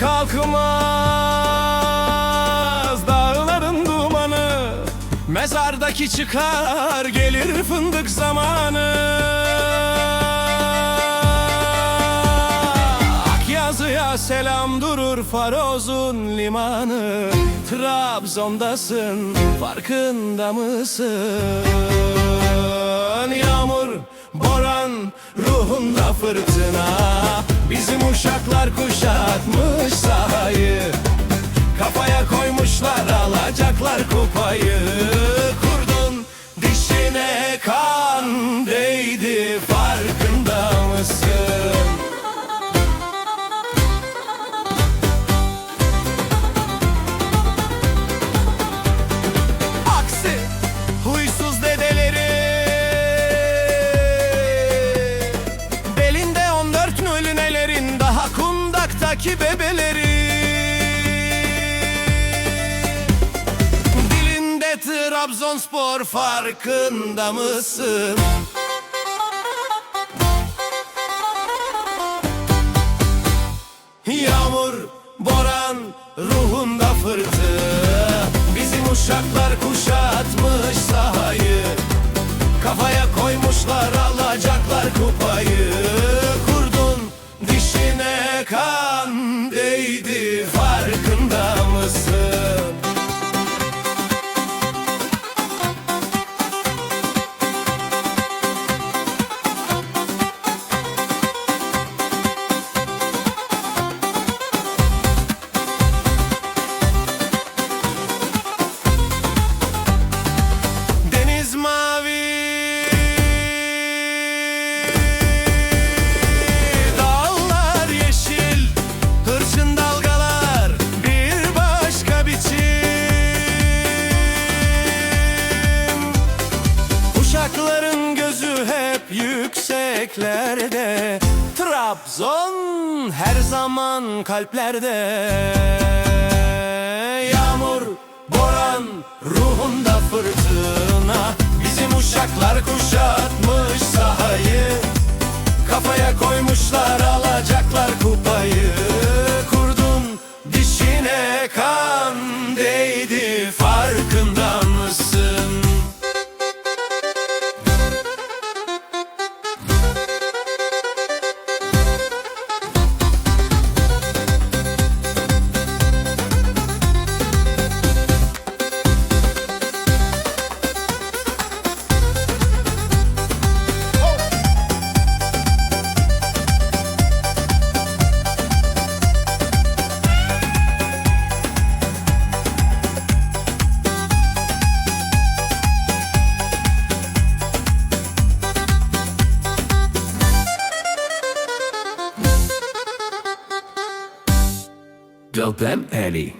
kalkmaz. Dağların dumanı Mezardaki çıkar Gelir fındık zamanı. Ak yazıya selam durur Faroz'un limanı. Trabzon'dasın Farkında mısın? Yağmur, boran Ruhunda fırtına. Bizim uşaklar kuşatmış sahayı. Kafaya koymuşlar alacaklar kupayı bebeleri Dilinde Trabzonspor farkında mısın? Yağmur, boran, ruhunda fırtına Bizim uşaklar kuşatmış sahayı. Kafaya koymuşlar alacaklar kupayı. Kurdun dişine kan yükseklerde Trabzon her zaman kalplerde. Yağmur, boran, ruhunda fırtına Bizim uşaklar kuşatmış Tell them, Eddie.